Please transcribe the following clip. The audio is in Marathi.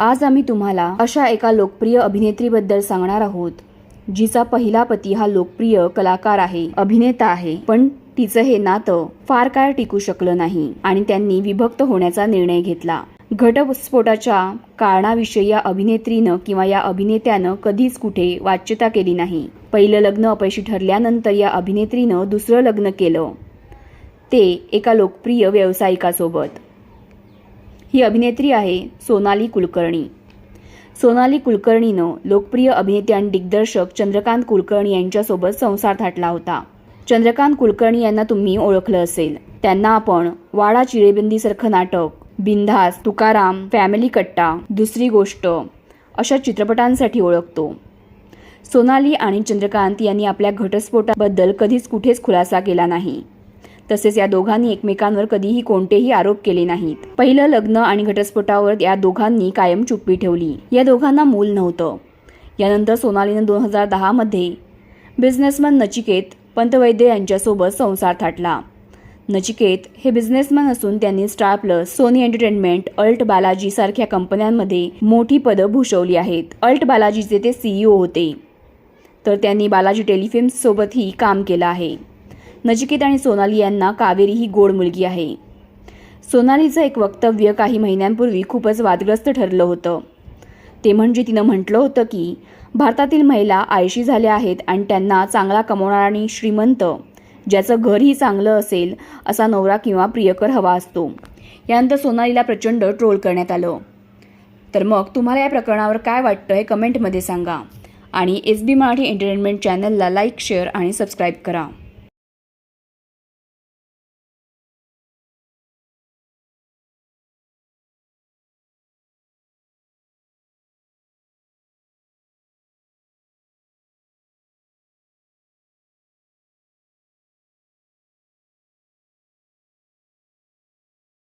आज आम्ही तुम्हाला अशा एका लोकप्रिय अभिनेत्रीबद्दल सांगणार आहोत जिचा पहिला पती हा लोकप्रिय कलाकार आहे अभिनेता आहे. पण तिचं हे नातं फार काळ टिकू शकलं नाही आणि त्यांनी विभक्त होण्याचा निर्णय घेतला. घटस्फोटाच्या कारणाविषयी या अभिनेत्रीनं किंवा या अभिनेत्यानं कधीच कुठे वाच्यता केली नाही. पहिलं लग्न अपयशी ठरल्यानंतर या अभिनेत्रीनं दुसरं लग्न केलं ते एका लोकप्रिय व्यावसायिकासोबत. ही अभिनेत्री आहे सोनाली कुलकर्णी. सोनाली कुलकर्णीनं लोकप्रिय अभिनेते आणि दिग्दर्शक चंद्रकांत कुलकर्णी यांच्यासोबत संसार थाटला होता. चंद्रकांत कुलकर्णी यांना तुम्ही ओळखलं असेल. त्यांना आपण वाडा चिरेबिंदीसारखं नाटक बिंधास तुकाराम फॅमिली कट्टा दुसरी गोष्ट अशा चित्रपटांसाठी ओळखतो. सोनाली आणि चंद्रकांत यांनी आपल्या घटस्फोटाबद्दल कधीच कुठेच खुलासा केला नाही. तसेच या दोघांनी एकमेकांवर कधीही कोणतेही आरोप केले नाहीत. पहिलं लग्न आणि घटस्फोटावर या दोघांनी कायम चुप्पी ठेवली. या दोघांना मूल नव्हतं. यानंतर सोनालीनं दोन हजार दहामध्ये बिझनेसमॅन नचिकेत पंतवैद्य यांच्यासोबत संसार थाटला. नचिकेत हे बिझनेसमॅन असून त्यांनी Star Plus Sony entertainment Alt Balaji सारख्या कंपन्यांमध्ये मोठी पदं भूषवली आहेत. अल्ट बालाजीचे ते सीईओ होते. तर त्यांनी बालाजी टेलिफिल्म्स सोबतही काम केलं आहे. नचिकेत आणि सोनाली यांना कावेरी ही गोड मुलगी आहे. सोनालीचं एक वक्तव्य काही महिन्यांपूर्वी खूपच वादग्रस्त ठरलं होतं. ते म्हणजे तिनं म्हटलं होतं की भारतातील महिला आळशी झाल्या आहेत आणि त्यांना चांगला कमवणारा आणि श्रीमंत ज्याचं घरही चांगलं असेल असा नवरा किंवा प्रियकर हवा असतो. यानंतर सोनालीला प्रचंड ट्रोल करण्यात आलं. तर मग तुम्हाला या प्रकरणावर काय वाटतं हे कमेंटमध्ये सांगा. आणि एस बी मराठी एंटरटेनमेंट चॅनलला लाईक शेअर आणि सबस्क्राईब करा.